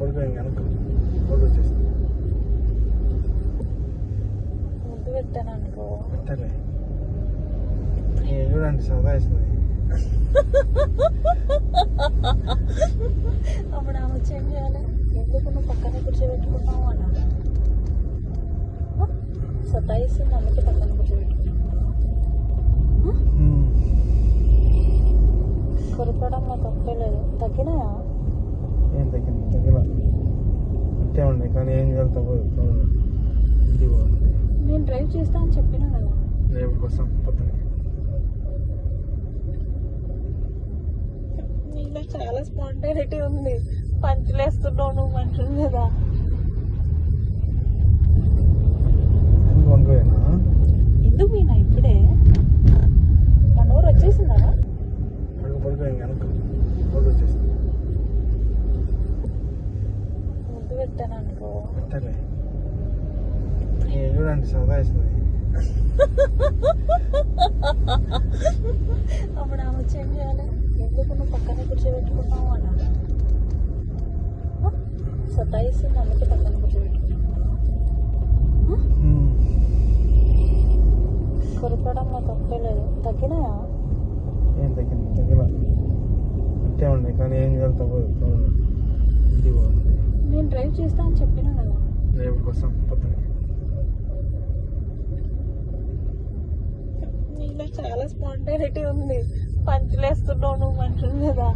పడిపోయింది వెనక ఫోటో వచ్చేసింది. ముద్దు పెట్టాను అనుకో. పెట్టలే. నేను చూడండి సరదా వేసింది అప్పుడు ఆమె వచ్చి ఏం చేయాలి? ఎందుకు నువ్వు పక్కనే కూర్చోబెట్టుకున్నావు అన్న? సతాయిస్తుంది అందుకే పక్కన కూర్చోబెట్టుకున్నావు కొరకడం మా తప్పే లేదు తగ్గినాయా? ఏం తగ్గింది? తగ్గిన అంతే ఉండే కానీ ఏం చేయాలి. ఇది బాగుంది. నేను డ్రైవ్ చేస్తా అని చెప్పినా కదా. రేపు కోసం పొద్దున నీలో చాలా స్పాంటైనిటీ ఉంది. పంచులేస్తున్నావు నువ్వు మనుషులు కదా ఎందుకు అనుకోలేనా ఎందుకు ఈయన ఇప్పుడే మన ఊరు వచ్చేసిందా అడుగు పడిపోయింది వెనక ఫోటో వచ్చేసింది ముద్దు పెట్టాను అనుకో పెట్టలే చూడండి సరదా వేసింది అప్పుడు ఆమె వచ్చి ఏం చేయాలి? ఎందుకు నువ్వు పక్కనే కూర్చోబెట్టుకున్నావు అన్న సతాయిస్తుంది అందుకే పక్కన కూర్చోబెట్టుకున్నావు కొరకడం మా తప్పే లేదు. తగ్గినాయా? ఏం తగ్గింది? తగ్గిన అంతే ఉండే కానీ ఏం చేయాలి తప్పదు తప్పదు. ఇది బాగుంది నేను డ్రైవ్ చేస్తా అని చెప్పినా కదా. రేపు కోసం పొద్దున నీలో చాలా స్పాంటైనిటీ ఉంది. పంచులేస్తున్నావు నువ్వు మనుషులు కదా.